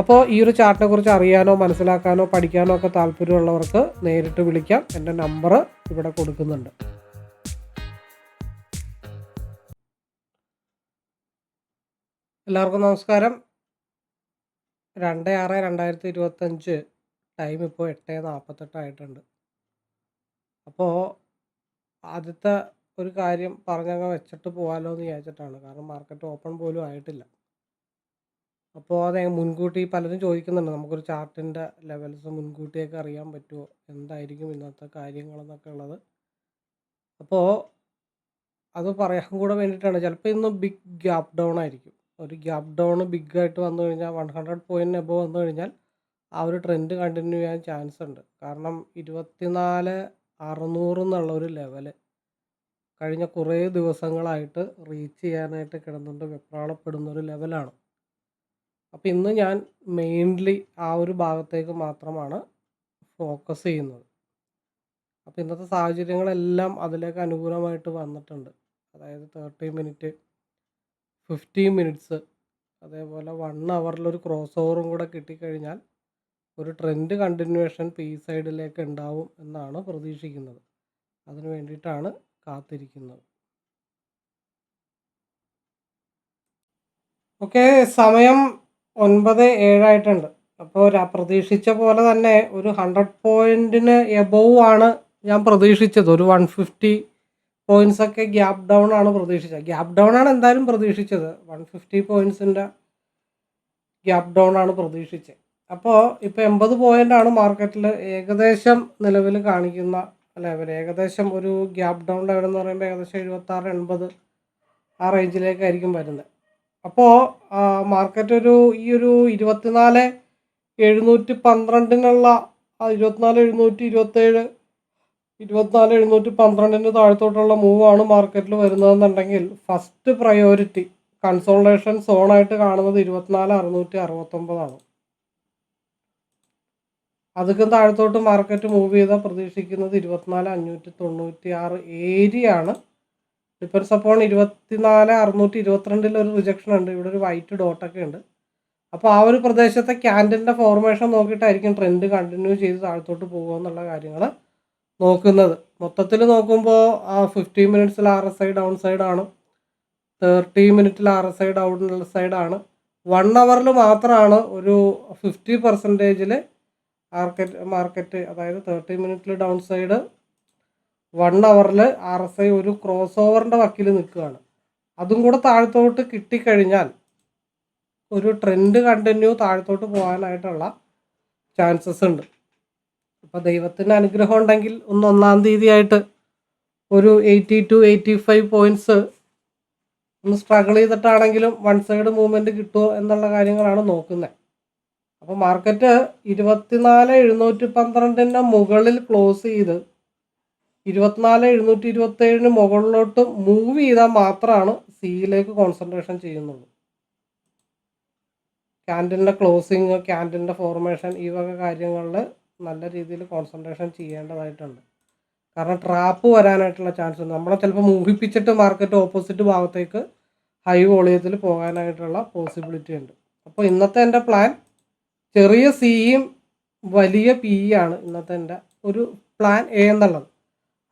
അപ്പോൾ ഈ ഒരു ചാർട്ടിനെ കുറിച്ച് അറിയാനോ മനസ്സിലാക്കാനോ പഠിക്കാനോ ഒക്കെ താല്പര്യമുള്ളവർക്ക് നേരിട്ട് വിളിക്കാം. എന്റെ നമ്പർ ഇവിടെ കൊടുക്കുന്നുണ്ട്. എല്ലാവർക്കും നമസ്കാരം. രണ്ട് ആറ് രണ്ടായിരത്തി ഇരുപത്തഞ്ച് ടൈം ഇപ്പോൾ എട്ട് നാൽപ്പത്തെട്ടായിട്ടുണ്ട് അപ്പോൾ ആദ്യത്തെ ഒരു കാര്യം പറഞ്ഞങ്ങ് വെച്ചിട്ട് പോകാമല്ലോ എന്ന് വിചാരിച്ചിട്ടാണ്. കാരണം മാർക്കറ്റ് ഓപ്പൺ പോലും ആയിട്ടില്ല. അപ്പോൾ അത് മുൻകൂട്ടി പലരും ചോദിക്കുന്നുണ്ട് നമുക്കൊരു ചാർട്ടിന്റെ ലെവൽസ് മുൻകൂട്ടിയൊക്കെ അറിയാൻ പറ്റുമോ എന്തായിരിക്കും ഇന്നത്തെ കാര്യങ്ങളെന്നൊക്കെ ഉള്ളത്? അപ്പോൾ അത് പറയാൻ കൂടെ വേണ്ടിയിട്ടാണ്. ചിലപ്പോൾ ഇന്ന് ബിഗ് ഗ്യാപ് ഡൗൺ ആയിരിക്കും. ഒരു ഗ്യാപ് ഡൗൺ ബിഗ് ആയിട്ട് വന്നു കഴിഞ്ഞാൽ വൺ ഹൺഡ്രഡ് പോയിന്റ് എബോ വന്നു കഴിഞ്ഞാൽ ആ ഒരു ട്രെൻഡ് കണ്ടിന്യൂ ചെയ്യാൻ ചാൻസ് ഉണ്ട്. കാരണം ഇരുപത്തിനാല് അറുന്നൂറ് എന്നുള്ള ഒരു ലെവൽ കഴിഞ്ഞ കുറേ ദിവസങ്ങളായിട്ട് റീച്ച് ചെയ്യാനായിട്ട് കിടന്നുകൊണ്ട് വെപ്രാളപ്പെടുന്ന ഒരു ലെവലാണ് അപ്പോൾ ഇന്ന് ഞാൻ മെയിൻലി ആ ഒരു ഭാഗത്തേക്ക് മാത്രമാണ് ഫോക്കസ് ചെയ്യുന്നത്. അപ്പോൾ ഇന്നത്തെ സാഹചര്യങ്ങളെല്ലാം അതിലേക്ക് അനുകൂലമായിട്ട് വന്നിട്ടുണ്ട്. അതായത് തേർട്ടി മിനിറ്റ് ഫിഫ്റ്റീൻ മിനിറ്റ്സ് അതേപോലെ വൺ അവറിലൊരു ക്രോസ് ഓവറും കൂടെ കിട്ടിക്കഴിഞ്ഞാൽ ഒരു ട്രെൻഡ് കണ്ടിന്യൂവേഷൻ പി സൈഡിലേക്ക് ഉണ്ടാവും എന്നാണ് പ്രതീക്ഷിക്കുന്നത്. അതിന് വേണ്ടിയിട്ടാണ് കാത്തിരിക്കുന്നത്. ഓക്കെ സമയം ഒൻപത് ഏഴായിട്ടുണ്ട്. അപ്പോൾ പ്രതീക്ഷിച്ച പോലെ തന്നെ ഒരു ഹൺഡ്രഡ് പോയിന്റിന് എബോവ് ആണ് ഞാൻ പ്രതീക്ഷിച്ചത്. ഒരു വൺ ഫിഫ്റ്റി പോയിന്റ്സ് ഒക്കെ ഗ്യാപ് ഡൗൺ ആണ് പ്രതീക്ഷിച്ചത്. ഗ്യാപ് ഡൗൺ ആണ് എന്തായാലും പ്രതീക്ഷിച്ചത്. വൺ ഫിഫ്റ്റി പോയിന്റ്സിന്റെ ഗ്യാപ്പ് ഡൗൺ ആണ് പ്രതീക്ഷിച്ചത്. അപ്പോൾ ഇപ്പോൾ എൺപത് പോയിന്റ് ആണ് മാർക്കറ്റിൽ ഏകദേശം നിലവിൽ കാണിക്കുന്ന ലെവൽ ഏകദേശം ഒരു ഗ്യാപ് ഡൗൺ ലെവൽ എന്ന് പറയുമ്പോൾ ഏകദേശം എഴുപത്താറ് എൺപത് ആ റേഞ്ചിലേക്കായിരിക്കും വരുന്നത്. അപ്പോൾ മാർക്കറ്റ് ഒരു ഈ ഒരു ഇരുപത്തിനാല് എഴുന്നൂറ്റി പന്ത്രണ്ടിനുള്ള ഇരുപത്തിനാല് എഴുന്നൂറ്റി ഇരുപത്തേഴ് ഇരുപത്തിനാല് എഴുന്നൂറ്റി പന്ത്രണ്ടിന് താഴത്തോട്ടുള്ള മൂവാണ് മാർക്കറ്റിൽ വരുന്നതെന്നുണ്ടെങ്കിൽ ഫസ്റ്റ് പ്രയോറിറ്റി കൺസോൾട്ടേഷൻ സോണായിട്ട് കാണുന്നത് ഇരുപത്തിനാല് അറുന്നൂറ്റി അറുപത്തൊമ്പതാണ് അതുക്കും താഴത്തോട്ട് മാർക്കറ്റ് മൂവ് ചെയ്താൽ പ്രതീക്ഷിക്കുന്നത് ഇരുപത്തിനാല് അഞ്ഞൂറ്റി തൊണ്ണൂറ്റി ആറ് ഏരിയ ആണ്. ഡിപ്പെൻസ് അപ്പോൺ ഇരുപത്തിനാല് അറുന്നൂറ്റി ഇരുപത്തിരണ്ടിൽ ഒരു റിജക്ഷൻ ഉണ്ട്. ഇവിടെ ഒരു വൈറ്റ് ഡോട്ടൊക്കെ ഉണ്ട്. അപ്പോൾ ആ ഒരു പ്രദേശത്തെ ക്യാൻഡലിന്റെ ഫോർമേഷൻ നോക്കിയിട്ടായിരിക്കും ട്രെൻഡ് കണ്ടിന്യൂ ചെയ്ത് താഴത്തോട്ട് പോകുക എന്നുള്ള കാര്യങ്ങൾ നോക്കുന്നത്. മൊത്തത്തിൽ നോക്കുമ്പോൾ ആ ഫിഫ്റ്റീൻ മിനിറ്റ്സിൽ ആർ എസ് ഐ ഡൗൺ സൈഡാണ് തേർട്ടി മിനിറ്റിൽ ആർ എസ് ഐ ഡൗൺ സൈഡാണ് വൺ അവറിൽ മാത്രമാണ് ഒരു ഫിഫ്റ്റി പെർസെന്റേജിൽ മാർക്കറ്റ് മാർക്കറ്റ് അതായത് തേർട്ടി മിനിറ്റിൽ ഡൗൺ സൈഡ് വൺ അവറിൽ ആർ എസ് ഐ ഒരു ക്രോസ് ഓവറിന്റെ വക്കിൽ നിൽക്കുകയാണ്. അതും കൂടെ താഴത്തോട്ട് കിട്ടിക്കഴിഞ്ഞാൽ ഒരു ട്രെൻഡ് കണ്ടിന്യൂ താഴത്തോട്ട് പോകാനായിട്ടുള്ള ചാൻസസ് ഉണ്ട്. അപ്പോൾ ദൈവത്തിന്റെ അനുഗ്രഹം ഉണ്ടെങ്കിൽ ഒന്ന് ഒന്നാം തീയതി ആയിട്ട് ഒരു eighty to eighty five points ഒന്ന് സ്ട്രഗിൾ ചെയ്തിട്ടാണെങ്കിലും വൺ സൈഡ് മൂവ്മെന്റ് കിട്ടുമോ എന്നുള്ള കാര്യങ്ങളാണ് നോക്കുന്നത്. അപ്പോൾ മാർക്കറ്റ് ഇരുപത്തിനാല് എഴുന്നൂറ്റി പന്ത്രണ്ടിന്റെ മുകളിൽ ക്ലോസ് ചെയ്ത് ഇരുപത്തിനാല് എഴുന്നൂറ്റി ഇരുപത്തേഴിന് മുകളിലോട്ട് മൂവ് ചെയ്താൽ മാത്രമാണ് സിയിലേക്ക് കോൺസെൻട്രേഷൻ ചെയ്യുന്നുള്ളൂ. ക്യാൻഡലിന്റെ ക്ലോസിങ് ക്യാൻഡലിന്റെ ഫോർമേഷൻ ഈ വക കാര്യങ്ങളിൽ നല്ല രീതിയിൽ കോൺസെൻട്രേഷൻ ചെയ്യേണ്ടതായിട്ടുണ്ട്. കാരണം ട്രാപ്പ് വരാനായിട്ടുള്ള ചാൻസ് ഉണ്ട്. നമ്മളെ ചിലപ്പോൾ മൂഹിപ്പിച്ചിട്ട് മാർക്കറ്റ് ഓപ്പോസിറ്റ് ഭാഗത്തേക്ക് ഹൈ വോളിയത്തിൽ പോകാനായിട്ടുള്ള പോസിബിലിറ്റി ഉണ്ട്. അപ്പോൾ ഇന്നത്തെ എന്റെ പ്ലാൻ ചെറിയ സിയും വലിയ പി ആണ് ഇന്നത്തെ എന്റെ ഒരു പ്ലാൻ എ എന്നുള്ളത്.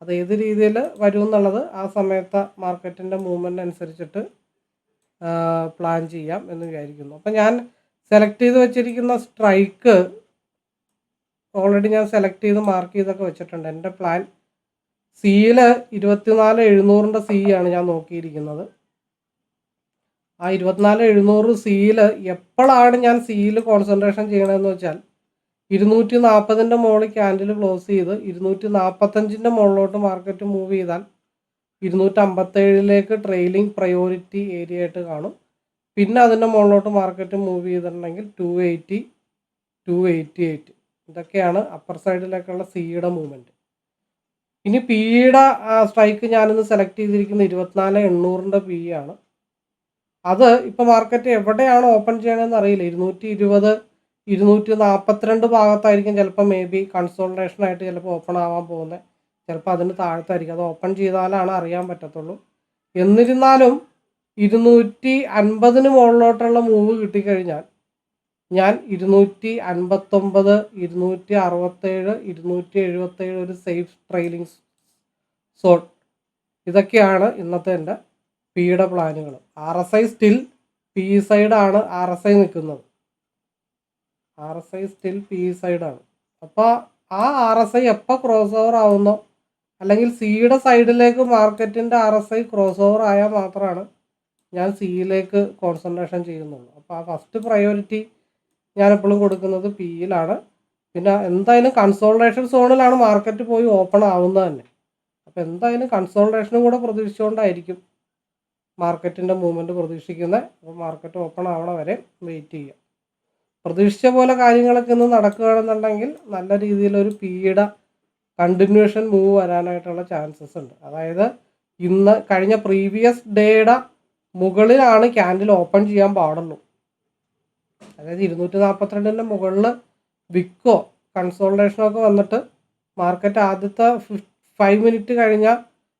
അത് ഏത് രീതിയിൽ വരും എന്നുള്ളത് ആ സമയത്തെ മാർക്കറ്റിന്റെ മൂവ്മെന്റ് അനുസരിച്ചിട്ട് പ്ലാൻ ചെയ്യാം എന്ന് വിചാരിക്കുന്നു. അപ്പം ഞാൻ സെലക്ട് ചെയ്ത് വെച്ചിരിക്കുന്ന സ്ട്രൈക്ക് ഓൾറെഡി ഞാൻ സെലക്ട് ചെയ്ത് മാർക്ക് ചെയ്തൊക്കെ വെച്ചിട്ടുണ്ട്. എന്റെ പ്ലാൻ സിയിൽ ഇരുപത്തിനാല് എഴുന്നൂറിന്റെ സി ആണ് ഞാൻ നോക്കിയിരിക്കുന്നത്. ആ ഇരുപത്തിനാല് എഴുന്നൂറ് സിയിൽ എപ്പോഴാണ് ഞാൻ സിയിൽ കോൺസെൻട്രേഷൻ ചെയ്യണമെന്ന് വെച്ചാൽ ഇരുന്നൂറ്റി നാൽപ്പതിന്റെ മുകളിൽ ക്യാൻഡിൽ ക്ലോസ് ചെയ്ത് ഇരുന്നൂറ്റി നാൽപ്പത്തഞ്ചിന്റെ മുകളിലോട്ട് മാർക്കറ്റ് മൂവ് ചെയ്താൽ ഇരുന്നൂറ്റമ്പത്തേഴിലേക്ക് ട്രെയിലിംഗ് പ്രയോറിറ്റി ഏരിയ ആയിട്ട് കാണും. പിന്നെ അതിന്റെ മുകളിലോട്ട് മാർക്കറ്റ് മൂവ് ചെയ്തിട്ടുണ്ടെങ്കിൽ two eighty two eighty eight ഇതൊക്കെയാണ് അപ്പർ സൈഡിലേക്കുള്ള സിയുടെ മൂവ്മെന്റ് ഇനി പിയുടെ സ്ട്രൈക്ക് ഞാനിന്ന് സെലക്ട് ചെയ്തിരിക്കുന്ന ഇരുപത്തിനാല് എണ്ണൂറിന്റെ പി ആണ്. അത് ഇപ്പോൾ മാർക്കറ്റ് എവിടെയാണ് ഓപ്പൺ ചെയ്യണമെന്ന് അറിയില്ല. ഇരുന്നൂറ്റി ഇരുപത് ഇരുന്നൂറ്റി നാൽപ്പത്തിരണ്ട് ഭാഗത്തായിരിക്കും ചിലപ്പോൾ മേ ബി കൺസോൾട്ടേഷൻ ആയിട്ട് ചിലപ്പോൾ ഓപ്പൺ ആവാൻ പോകുന്നത് ചിലപ്പോൾ അതിന് താഴത്തായിരിക്കും. അത് ഓപ്പൺ ചെയ്താലാണ് അറിയാൻ പറ്റത്തുള്ളൂ. എന്നിരുന്നാലും ഇരുന്നൂറ്റി അൻപതിന് മുകളിലോട്ടുള്ള മൂവ് കിട്ടിക്കഴിഞ്ഞാൽ ഞാൻ ഇരുന്നൂറ്റി അൻപത്തൊമ്പത് ഇരുന്നൂറ്റി അറുപത്തേഴ് ഇരുന്നൂറ്റി എഴുപത്തേഴ് ഒരു സേഫ് ട്രെയിലിംഗ് സോൺ ഇതൊക്കെയാണ് ഇന്നത്തെ എന്റെ പിയുടെ പ്ലാനുകൾ R S I still P സൈഡാണ് ആർ എസ് ഐ നിൽക്കുന്നത്. R S I still P സൈഡാണ് അപ്പോൾ ആ ആർ എസ് ഐ എപ്പോൾ ക്രോസ് ഓവർ ആവുന്നോ? അല്ലെങ്കിൽ സിയുടെ സൈഡിലേക്ക് മാർക്കറ്റിന്റെ R S I cross over ആയാൽ മാത്രമാണ് ഞാൻ സിയിലേക്ക് കോൺസെൻട്രേഷൻ ചെയ്യുന്നുള്ളൂ. അപ്പോൾ ആ ഫസ്റ്റ് പ്രയോറിറ്റി ഞാൻ എപ്പോഴും കൊടുക്കുന്നത് പിയിലാണ് പിന്നെ എന്തായാലും കൺസോൾട്ടേഷൻ സോണിലാണ് മാർക്കറ്റ് പോയി ഓപ്പൺ ആവുന്നത് തന്നെ. അപ്പോൾ എന്തായാലും കൺസോൾട്ടേഷനും കൂടെ പ്രതീക്ഷിച്ചുകൊണ്ടായിരിക്കും മാർക്കറ്റിന്റെ മൂവ്മെന്റ് പ്രതീക്ഷിക്കുന്നത് അപ്പോൾ മാർക്കറ്റ് ഓപ്പൺ ആവണ വരെ വെയിറ്റ് ചെയ്യുക. പ്രതീക്ഷിച്ച പോലെ കാര്യങ്ങളൊക്കെ ഇന്ന് നടക്കുകയാണെന്നുണ്ടെങ്കിൽ നല്ല രീതിയിലൊരു പീഡ കണ്ടിന്യൂഷൻ മൂവ് വരാനായിട്ടുള്ള ചാൻസസ് ഉണ്ട്. അതായത് ഇന്ന് കഴിഞ്ഞ പ്രീവിയസ് ഡേയുടെ മുകളിലാണ് ക്യാൻഡിൽ ഓപ്പൺ ചെയ്യാൻ പാടുള്ളൂ. അതായത് ഇരുന്നൂറ്റി നാൽപ്പത്തിരണ്ടിന്റെ മുകളിൽ വിക്കോ കൺസോൾട്ടേഷനോ ഒക്കെ വന്നിട്ട് മാർക്കറ്റ് ആദ്യത്തെ ഫൈവ് മിനിറ്റ് കഴിഞ്ഞ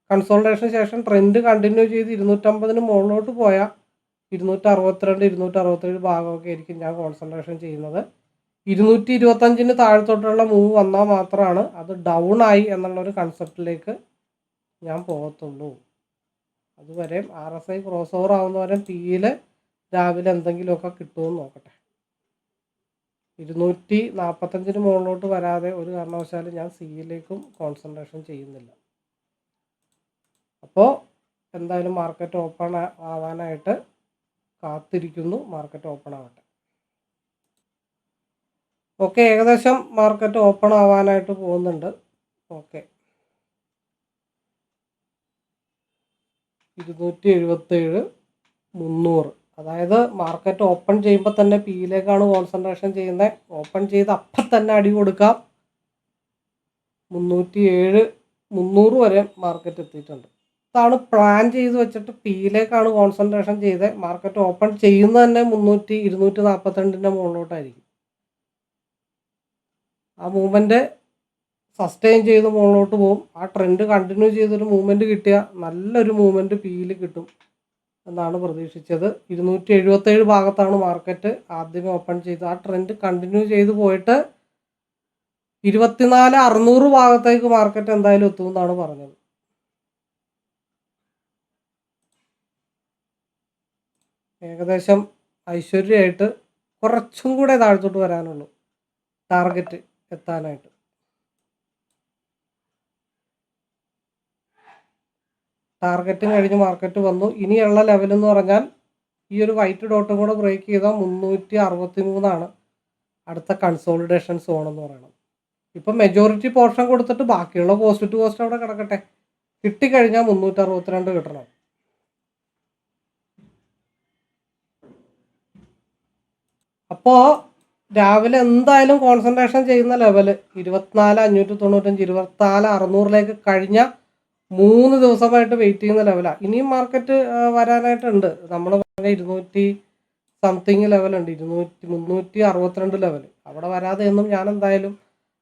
കൺസോൾട്ടേഷന് ശേഷം ട്രെൻഡ് കണ്ടിന്യൂ ചെയ്ത് ഇരുന്നൂറ്റമ്പതിന് മുകളിലോട്ട് പോയാൽ ഇരുന്നൂറ്റി അറുപത്തിരണ്ട് ഇരുന്നൂറ്റി അറുപത്തേഴ് ഭാഗമൊക്കെ ആയിരിക്കും ഞാൻ കോൺസെൻട്രേഷൻ ചെയ്യുന്നത്. ഇരുന്നൂറ്റി ഇരുപത്തഞ്ചിന് താഴത്തോട്ടുള്ള മൂവ് വന്നാൽ മാത്രമാണ് അത് ഡൗൺ ആയി എന്നുള്ളൊരു കൺസെപ്റ്റിലേക്ക് ഞാൻ പോകത്തുള്ളൂ. അതുവരെ R S I cross over ആവുന്നവരെ പിയിൽ രാവിലെ എന്തെങ്കിലുമൊക്കെ കിട്ടുമെന്ന് നോക്കട്ടെ. ഇരുന്നൂറ്റി നാൽപ്പത്തഞ്ചിന് മുകളിലോട്ട് വരാതെ ഒരു കാരണവശാലും ഞാൻ സിയിലേക്കും കോൺസെൻട്രേഷൻ ചെയ്യുന്നില്ല. അപ്പോൾ എന്തായാലും മാർക്കറ്റ് ഓപ്പൺ ആവാനായിട്ട് കാത്തിരിക്കുന്നു. മാർക്കറ്റ് ഓപ്പൺ ആവട്ടെ. ഓക്കെ ഏകദേശം മാർക്കറ്റ് ഓപ്പൺ ആവാനായിട്ട് പോകുന്നുണ്ട്. ഓക്കെ ഇരുന്നൂറ്റി എഴുപത്തേഴ് മുന്നൂറ്. അതായത് മാർക്കറ്റ് ഓപ്പൺ ചെയ്യുമ്പോൾ തന്നെ പിയിലേക്കാണ് കോൺസെൻട്രേഷൻ ചെയ്യുന്നത് ഓപ്പൺ ചെയ്ത് അപ്പം തന്നെ അടി കൊടുക്കാം. മുന്നൂറ്റി ഏഴ് മുന്നൂറ് വരെ മാർക്കറ്റ് എത്തിയിട്ടുണ്ട്. ഇതാണ് പ്ലാൻ ചെയ്ത് വെച്ചിട്ട് പിയിലേക്കാണ് കോൺസെൻട്രേഷൻ ചെയ്ത് മാർക്കറ്റ് ഓപ്പൺ ചെയ്യുന്നത് തന്നെ മുന്നൂറ്റി ഇരുന്നൂറ്റി നാൽപ്പത്തിരണ്ടിന്റെ മുകളിലോട്ടായിരിക്കും. ആ മൂവ്മെന്റ് സസ്റ്റെയിൻ ചെയ്ത് മുകളിലോട്ട് പോകും. ആ ട്രെൻഡ് കണ്ടിന്യൂ ചെയ്തൊരു മൂവ്മെന്റ് കിട്ടിയ നല്ലൊരു മൂവ്മെന്റ് പിയിൽ കിട്ടും എന്നാണ് പ്രതീക്ഷിച്ചത്. ഇരുന്നൂറ്റി എഴുപത്തേഴ് ഭാഗത്താണ് മാർക്കറ്റ് ആദ്യമേ ഓപ്പൺ ചെയ്തത്. ആ ട്രെൻഡ് കണ്ടിന്യൂ ചെയ്ത് പോയിട്ട് ഇരുപത്തിനാല് അറുന്നൂറ് ഭാഗത്തേക്ക് മാർക്കറ്റ് എന്തായാലും എത്തുമെന്നാണ് പറഞ്ഞത്. ഏകദേശം ഐശ്വര്യമായിട്ട് കുറച്ചും കൂടെ താഴത്തോട്ട് വരാനുള്ളൂ. ടാർഗറ്റ് എത്താനായിട്ട്. ടാർഗറ്റും കഴിഞ്ഞ് മാർക്കറ്റ് വന്നു. ഇനിയുള്ള ലെവൽ എന്ന് പറഞ്ഞാൽ ഈ ഒരു വൈറ്റ് ഡോട്ടും കൂടെ ബ്രേക്ക് ചെയ്താൽ മുന്നൂറ്റി അറുപത്തി മൂന്നാണ് അടുത്ത കൺസോളിഡേഷൻ സോൺ എന്ന് പറയുന്നത് ഇപ്പം മെജോറിറ്റി പോർഷൻ കൊടുത്തിട്ട് ബാക്കിയുള്ള പോസ്റ്റ് ടു പോസ്റ്റ് അവിടെ കിടക്കട്ടെ. കിട്ടിക്കഴിഞ്ഞാൽ മുന്നൂറ്റി അറുപത്തിരണ്ട് കിട്ടണം. അപ്പോൾ രാവിലെ എന്തായാലും കോൺസെൻട്രേഷൻ ചെയ്യുന്ന ലെവൽ ഇരുപത്തിനാല് അഞ്ഞൂറ്റി തൊണ്ണൂറ്റഞ്ച് ഇരുപത്തിനാല് അറുന്നൂറിലേക്ക് കഴിഞ്ഞ മൂന്ന് ദിവസമായിട്ട് വെയിറ്റ് ചെയ്യുന്ന ലെവലാണ് ഇനിയും മാർക്കറ്റ് വരാനായിട്ടുണ്ട്. നമ്മൾ പറഞ്ഞ ഇരുന്നൂറ്റി സംതിങ് ലെവലുണ്ട് ഇരുന്നൂറ്റി മുന്നൂറ്റി അറുപത്തിരണ്ട് ലെവൽ അവിടെ വരാതെ ഒന്നും ഞാൻ എന്തായാലും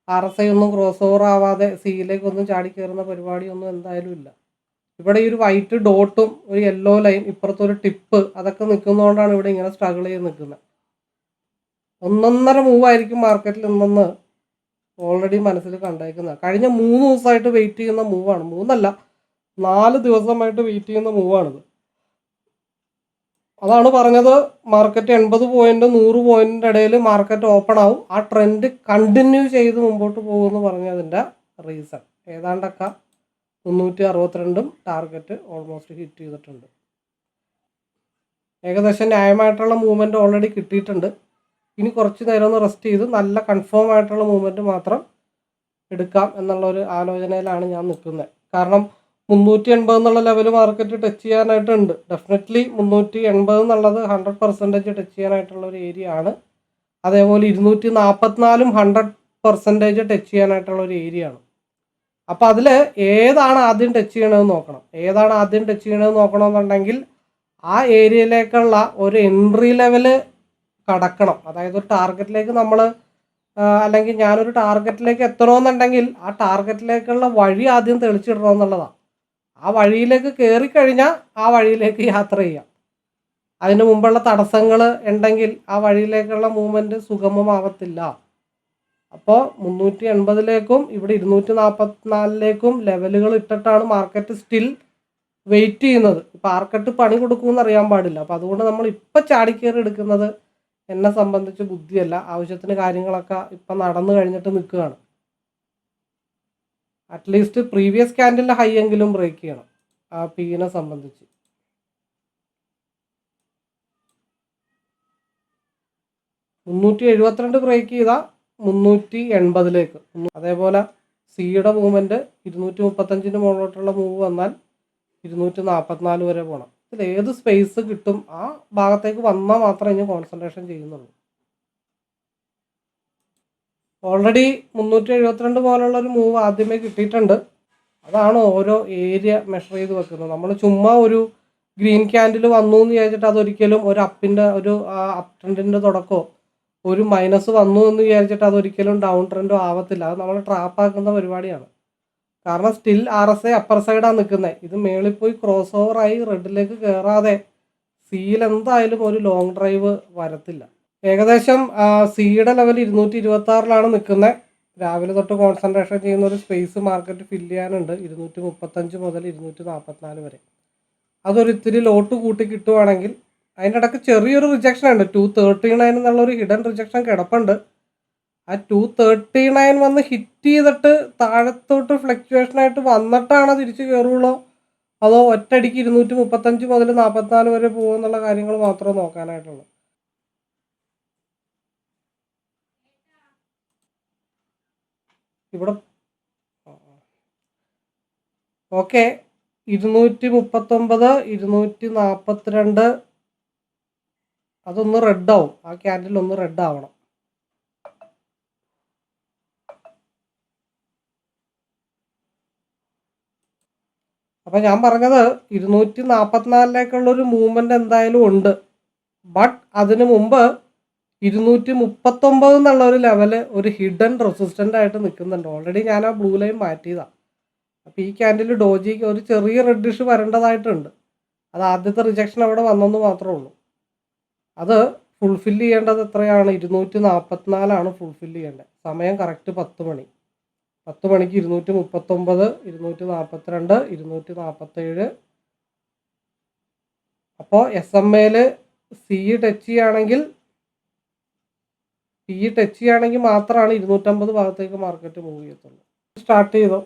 ആർ എസ് ഐ ഒന്നും ക്രോസ് ഓവർ ആവാതെ സിയിലേക്ക് ഒന്നും ചാടി കയറുന്ന പരിപാടിയൊന്നും എന്തായാലും ഇല്ല. ഇവിടെ ഈ ഒരു വൈറ്റ് ഡോട്ടും ഒരു യെല്ലോ ലൈൻ ഇപ്പുറത്തൊരു ടിപ്പ് അതൊക്കെ നിൽക്കുന്നതുകൊണ്ടാണ് ഇവിടെ ഇങ്ങനെ സ്ട്രഗിൾ ചെയ്ത് നിൽക്കുന്നത്. ഒന്നൊന്നര മൂവായിരിക്കും മാർക്കറ്റിൽ ഇന്നെന്ന് ഓൾറെഡി മനസ്സിൽ കണ്ടേക്കുന്നത്. കഴിഞ്ഞ മൂന്ന് ദിവസമായിട്ട് വെയിറ്റ് ചെയ്യുന്ന മൂവാണ് മൂന്നല്ല നാല് ദിവസമായിട്ട് വെയിറ്റ് ചെയ്യുന്ന മൂവാണിത് അതാണ് പറഞ്ഞത് മാർക്കറ്റ് എൺപത് പോയിന്റ് നൂറ് പോയിന്റിന്റെ ഇടയിൽ മാർക്കറ്റ് ഓപ്പൺ ആവും. ആ ട്രെൻഡ് കണ്ടിന്യൂ ചെയ്ത് മുമ്പോട്ട് പോകുമെന്ന് പറഞ്ഞതിന്റെ റീസൺ ഏതാണ്ടൊക്കെ മുന്നൂറ്റി അറുപത്തിരണ്ടും ടാർഗറ്റ് ഓൾമോസ്റ്റ് ഹിറ്റ് ചെയ്തിട്ടുണ്ട്. ഏകദേശം ന്യായമായിട്ടുള്ള മൂവ്മെന്റ് ഓൾറെഡി കിട്ടിയിട്ടുണ്ട്. ഇനി കുറച്ച് നേരം ഒന്ന് റെസ്റ്റ് ചെയ്ത് നല്ല കൺഫേം ആയിട്ടുള്ള മൂവ്മെന്റ് മാത്രം എടുക്കാം എന്നുള്ള ഒരു ആലോചനയിലാണ് ഞാൻ നിൽക്കുന്നത്. കാരണം മുന്നൂറ്റി എൺപത് എന്നുള്ള ലെവൽ മാർക്കറ്റ് ടച്ച് ചെയ്യാനായിട്ടുണ്ട്. ഡെഫിനറ്റ്ലി മുന്നൂറ്റി എൺപത് എന്നുള്ളത് ഹൺഡ്രഡ് പെർസെന്റേജ് ടച്ച് ചെയ്യാനായിട്ടുള്ള ഒരു ഏരിയ ആണ്. അതേപോലെ ഇരുന്നൂറ്റി നാൽപ്പത്തിനാലും ഹൺഡ്രഡ് പെർസെന്റേജ് ടച്ച് ചെയ്യാനായിട്ടുള്ള ഒരു ഏരിയ ആണ്. അപ്പോൾ അതിൽ ഏതാണ് ആദ്യം ടച്ച് ചെയ്യണമെന്ന് നോക്കണം. ഏതാണ് ആദ്യം ടച്ച് ചെയ്യണമെന്ന് നോക്കണമെന്നുണ്ടെങ്കിൽ ആ ഏരിയയിലേക്കുള്ള ഒരു എൻട്രി ലെവൽ കടക്കണം. അതായത് ഒരു ടാർഗറ്റിലേക്ക് നമ്മൾ അല്ലെങ്കിൽ ഞാനൊരു ടാർഗറ്റിലേക്ക് എത്തണമെന്നുണ്ടെങ്കിൽ ആ ടാർഗറ്റിലേക്കുള്ള വഴി ആദ്യം തെളിച്ചിടണമെന്നുള്ളതാണ് ആ വഴിയിലേക്ക് കയറി കഴിഞ്ഞാൽ ആ വഴിയിലേക്ക് യാത്ര ചെയ്യാം. അതിന് മുമ്പുള്ള തടസ്സങ്ങൾ ഉണ്ടെങ്കിൽ ആ വഴിയിലേക്കുള്ള മൂവ്മെന്റ് സുഗമമാവത്തില്ല. അപ്പോൾ മുന്നൂറ്റി എൺപതിലേക്കും ഇവിടെ ഇരുന്നൂറ്റി നാൽപ്പത്തിനാലിലേക്കും ലെവലുകൾ ഇട്ടിട്ടാണ് മാർക്കറ്റ് സ്റ്റിൽ വെയിറ്റ് ചെയ്യുന്നത്. ഇപ്പോൾ മാർക്കറ്റ് പണി കൊടുക്കുമെന്ന് അറിയാൻ പാടില്ല. അപ്പോൾ അതുകൊണ്ട് നമ്മൾ ഇപ്പം ചാടിക്കയറി എടുക്കുന്നത് എന്നെ സംബന്ധിച്ച് ബുദ്ധിയല്ല. ആവശ്യത്തിന് കാര്യങ്ങളൊക്കെ ഇപ്പം നടന്നു കഴിഞ്ഞിട്ട് നിൽക്കുകയാണ്. At least previous candle high എങ്കിലും ബ്രേക്ക് ചെയ്യണം. ആ പീനെ സംബന്ധിച്ച്. മുന്നൂറ്റി എഴുപത്തിരണ്ട് ബ്രേക്ക് ചെയ്താൽ മുന്നൂറ്റി എൺപതിലേക്ക് അതേപോലെ സിയുടെ മൂവ്മെന്റ് ഇരുന്നൂറ്റി മുപ്പത്തഞ്ചിന് മുകളിലോട്ടുള്ള മൂവ് വന്നാൽ ഇരുന്നൂറ്റി നാൽപ്പത്തിനാല് വരെ പോകണം ഇതിൽ ഏത് സ്പേസ് കിട്ടും ആ ഭാഗത്തേക്ക് വന്നാൽ മാത്രമേ ഇനി കോൺസെൻട്രേഷൻ ചെയ്യുന്നുള്ളൂ. ഓൾറെഡി മുന്നൂറ്റി എഴുപത്തിരണ്ട് പോലുള്ള ഒരു മൂവ് ആദ്യമേ കിട്ടിയിട്ടുണ്ട്. അതാണ് ഓരോ ഏരിയ മെഷർ ചെയ്ത് വെക്കുന്നത്. നമ്മൾ ചുമ്മാ ഒരു ഗ്രീൻ ക്യാൻഡിൽ വന്നു എന്ന് വിചാരിച്ചിട്ട് അതൊരിക്കലും ഒരു അപ്പിന്റെ ഒരു അപ് ട്രെൻഡിന്റെ തുടക്കമോ ഒരു മൈനസ് വന്നു എന്ന് വിചാരിച്ചിട്ട് അതൊരിക്കലും ഡൗൺ ട്രെൻഡോ ആവത്തില്ല. അത് നമ്മൾ ട്രാപ്പാക്കുന്ന പരിപാടിയാണ്. കാരണം still R S I upper സൈഡാണ് നിൽക്കുന്നത് ഇത് മേളിൽ പോയി ക്രോസ് ഓവറായി റെഡിലേക്ക് കയറാതെ സിയിൽ എന്തായാലും ഒരു ലോങ് ഡ്രൈവ് വരത്തില്ല. ഏകദേശം സിയുടെ ലെവൽ ഇരുന്നൂറ്റി ഇരുപത്തി ആറിലാണ് നിൽക്കുന്നത് രാവിലെ തൊട്ട് കോൺസെൻട്രേഷൻ ചെയ്യുന്ന ഒരു സ്പേസ് മാർക്കറ്റ് ഫില്ല് ചെയ്യാനുണ്ട്. ഇരുന്നൂറ്റി മുപ്പത്തഞ്ച് മുതൽ ഇരുന്നൂറ്റി നാൽപ്പത്തിനാല് വരെ. അതൊരു ഇത്തിരി ലോട്ട് കൂട്ടി കിട്ടുവാണെങ്കിൽ അതിന്റെ ഇടയ്ക്ക് ചെറിയൊരു റിജക്ഷൻ ഉണ്ട്. ടു തേർട്ടി നയൻ എന്നുള്ള ഒരു ഹിഡൻ റിജക്ഷൻ കിടപ്പുണ്ട്. ആ ടു തേർട്ടി നയൻ വന്ന് ഹിറ്റ് ചെയ്തിട്ട് താഴത്തോട്ട് ഫ്ലക്ച്വേഷൻ ആയിട്ട് വന്നിട്ടാണ് തിരിച്ച് കയറുള്ളൂ അതോ ഒറ്റടിക്ക് ഇരുന്നൂറ്റി മുപ്പത്തഞ്ച് മുതൽ നാൽപ്പത്തിനാല് വരെ പോകുമെന്നുള്ള കാര്യങ്ങൾ മാത്രമേ നോക്കാനായിട്ടുള്ളൂ. ഇവിടെ ഓക്കെ. ഇരുന്നൂറ്റി മുപ്പത്തൊമ്പത് ഇരുന്നൂറ്റി നാൽപ്പത്തിരണ്ട് അതൊന്ന് റെഡ് ആവും. ആ ക്യാൻഡിൽ ഒന്ന് റെഡ് ആവണം. അപ്പം ഞാൻ പറഞ്ഞത് ഇരുന്നൂറ്റി നാൽപ്പത്തിനാലിലേക്കുള്ളൊരു മൂവ്മെന്റ് എന്തായാലും ഉണ്ട്. ബട്ട് അതിനു മുമ്പ് ഇരുന്നൂറ്റി മുപ്പത്തൊമ്പത് എന്നുള്ള ഒരു ലെവൽ ഒരു ഹിഡൻ റെസിസ്റ്റന്റ് ആയിട്ട് നിൽക്കുന്നുണ്ട്. ഓൾറെഡി ഞാൻ ആ ബ്ലൂ ലൈൻ മാറ്റിയതാണ് അപ്പോൾ ഈ ക്യാൻഡിൽ ഡോജിക്ക് ഒരു ചെറിയ റെഡിഷ് വരേണ്ടതായിട്ടുണ്ട്. അത് ആദ്യത്തെ റിജക്ഷൻ അവിടെ വന്നെന്ന് മാത്രമേ ഉള്ളൂ. അത് ഫുൾഫിൽ ചെയ്യേണ്ടത് എത്രയാണ്? ഇരുന്നൂറ്റി നാൽപ്പത്തിനാലാണ് ഫുൾഫിൽ ചെയ്യേണ്ടത്. സമയം കറക്റ്റ് പത്ത് മണി. പത്ത് മണിക്ക് ഇരുന്നൂറ്റി മുപ്പത്തൊമ്പത് ഇരുന്നൂറ്റി നാൽപ്പത്തിരണ്ട് ഇരുന്നൂറ്റി നാൽപ്പത്തേഴ് അപ്പോൾ എസ് എം എയിൽ സി ടച്ച് ചെയ്യുകയാണെങ്കിൽ സി ടച്ച് ചെയ്യുകയാണെങ്കിൽ മാത്രമാണ് ഇരുന്നൂറ്റമ്പത് ഭാഗത്തേക്ക് മാർക്കറ്റ് മൂവ് ചെയ്യത്തുള്ളൂ. സ്റ്റാർട്ട് ചെയ്തോ.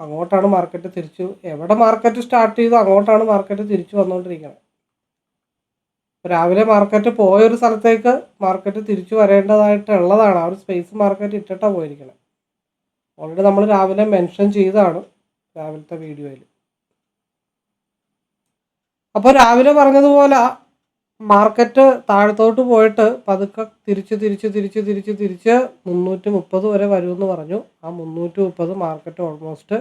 അങ്ങോട്ടാണ് മാർക്കറ്റ് തിരിച്ചു. എവിടെ മാർക്കറ്റ് സ്റ്റാർട്ട് ചെയ്തു അങ്ങോട്ടാണ് മാർക്കറ്റ് തിരിച്ചു വന്നുകൊണ്ടിരിക്കുന്നത് രാവിലെ മാർക്കറ്റ് പോയൊരു സ്ഥലത്തേക്ക് മാർക്കറ്റ് തിരിച്ചു വരേണ്ടതായിട്ടുള്ളതാണ്. ആ ഒരു സ്പേസ് മാർക്കറ്റ് ഇട്ടിട്ടാണ് പോയിരിക്കുന്നത് ഓൾറെഡി നമ്മൾ രാവിലെ മെൻഷൻ ചെയ്തതാണ് രാവിലത്തെ വീഡിയോയിൽ അപ്പോൾ രാവിലെ പറഞ്ഞതുപോലെ മാർക്കറ്റ് താഴത്തോട്ട് പോയിട്ട് പതുക്കെ തിരിച്ച് തിരിച്ച് തിരിച്ച് തിരിച്ച് തിരിച്ച് മുന്നൂറ്റി മുപ്പത് വരെ വരുമെന്ന് പറഞ്ഞു. ആ മുന്നൂറ്റി മുപ്പത് മാർക്കറ്റ് ഓൾമോസ്റ്റ്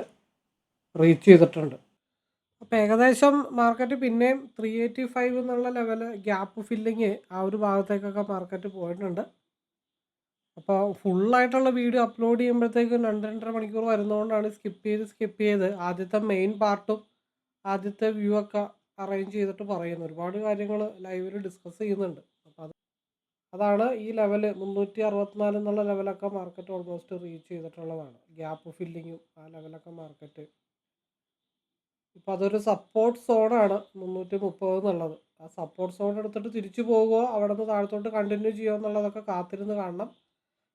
റീച്ച് ചെയ്തിട്ടുണ്ട്. അപ്പോൾ ഏകദേശം മാർക്കറ്റ് പിന്നെയും ത്രീ എയ്റ്റി ഫൈവ് എന്നുള്ള ലെവൽ ഗ്യാപ്പ് ഫില്ലിങ് ആ ഒരു ഭാഗത്തേക്കൊക്കെ മാർക്കറ്റ് പോയിട്ടുണ്ട്. അപ്പോൾ ഫുള്ളായിട്ടുള്ള വീഡിയോ അപ്ലോഡ് ചെയ്യുമ്പോഴത്തേക്കും രണ്ട് രണ്ടര മണിക്കൂർ വരുന്നതുകൊണ്ടാണ് സ്കിപ്പ് ചെയ്ത് സ്കിപ്പ് ചെയ്ത് ആദ്യത്തെ മെയിൻ പാർട്ടും ആദ്യത്തെ വ്യൂ ഒക്കെ അറേഞ്ച് ചെയ്തിട്ട് പറയുന്നു ഒരുപാട് കാര്യങ്ങൾ ലൈവിൽ ഡിസ്കസ് ചെയ്യുന്നുണ്ട്. അപ്പോൾ അത് അതാണ് ഈ ലെവൽ മുന്നൂറ്റി അറുപത്തിനാല് എന്നുള്ള ലെവലൊക്കെ മാർക്കറ്റ് ഓൾമോസ്റ്റ് റീച്ച് ചെയ്തിട്ടുള്ളതാണ്. ഗ്യാപ്പ് ഫില്ലിങ്ങും ആ ലെവലൊക്കെ മാർക്കറ്റ് ഇപ്പോൾ അതൊരു സപ്പോർട്ട് സോണാണ് മുന്നൂറ്റി മുപ്പത് എന്നുള്ളത്. ആ സപ്പോർട്ട് സോൺ എടുത്തിട്ട് തിരിച്ചു പോകുമോ അവിടെ നിന്ന് താഴത്തോട്ട് കണ്ടിന്യൂ ചെയ്യുമോ എന്നുള്ളതൊക്കെ കാത്തിരുന്ന് കാണണം.